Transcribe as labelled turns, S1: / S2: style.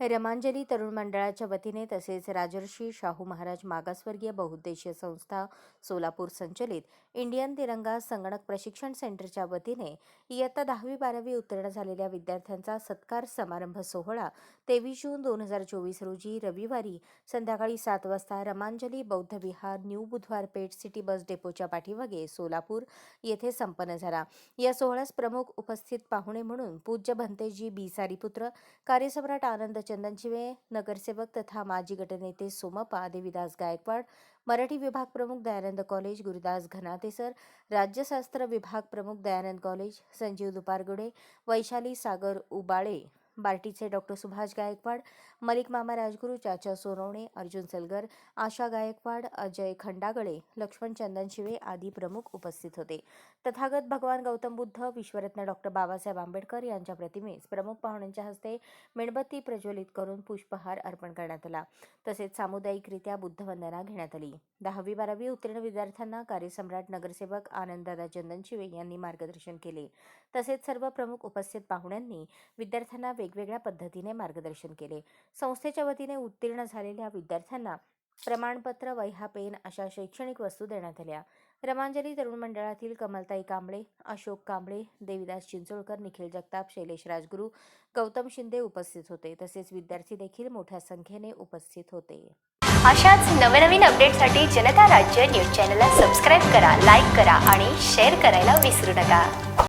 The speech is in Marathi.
S1: रमांजली तरुण मंडळाच्या वतीने तसेच राजर्षी शाहू महाराज मागासवर्गीय बहुउद्देशीय संस्था सोलापूर संचलित इंडियन तिरंगा संगणक प्रशिक्षण सेंटरच्या वतीने इयत्ता दहावी बारावी उत्तीर्ण झालेल्या विद्यार्थ्यांचा सत्कार समारंभ सोहळा तेवीस जून दोन हजार चोवीस रोजी रविवारी संध्याकाळी सात वाजता रमांजली बौद्ध विहार न्यू बुधवार पेठ सिटी बस डेपोच्या पाठीमागे सोलापूर येथे संपन्न झाला. या सोहळ्यास प्रमुख उपस्थित पाहुणे म्हणून पूज्य भंतेजी बी सारीपुत्र कार्यसम्राट आनंद चंदनशिवे नगरसेवक तथा माजी गटनेते सोमप्पा देवीदास गायकवाड मराठी विभाग प्रमुख दयानंद कॉलेज गुरुदास घनाते सर राज्यशास्त्र विभाग प्रमुख दयानंद कॉलेज संजीव दुपारगुडे वैशाली सागर उबाळे बार्टीचे डॉक्टर सुभाष गायकवाड मलिक मामा राजगुरू चाचा सोनवणे अर्जुन सलगर आशा गायकवाड अजय खंडागळे लक्ष्मण चंदन शिवे आदी प्रमुख उपस्थित होते. तथागत भगवान गौतम बुद्ध विश्वरत्न डॉक्टर बाबासाहेब आंबेडकर यांच्या प्रतिमेस प्रमुख पाहुण्यांच्या हस्ते मेणबत्ती प्रज्वलित करून पुष्पहार अर्पण करण्यात आला. तसेच सामुदायिकरित्या बुद्धवंदना घेण्यात आली. दहावी बारावी उत्तीर्ण विद्यार्थ्यांना कार्यसम्राट नगरसेवक आनंददादा चंदनशिवे यांनी मार्गदर्शन केले. तसेच सर्व प्रमुख उपस्थित पाहुण्यांनी विद्यार्थ्यांना वेगवेगळ्या पद्धतीने मार्गदर्शन केले. संस्थेच्या वतीने उत्तीर्ण झालेल्या विद्यार्थ्यांना प्रमाणपत्र वह्या पेन अशा शैक्षणिक वस्तू देण्यात आल्या. रमांजली तरुण मंडळातील कमलताई कांबळे अशोक कांबळे देविदास चिंचोळकर निखिल जगताप शैलेश राजगुरू गौतम शिंदे उपस्थित होते. तसेच विद्यार्थी देखील मोठ्या संख्येने उपस्थित होते.
S2: अशाच नवनवीन अपडेटसाठी जनता राज्य न्यूज चॅनलला सबस्क्राईब करा लाईक करा आणि शेअर करायला विसरू नका.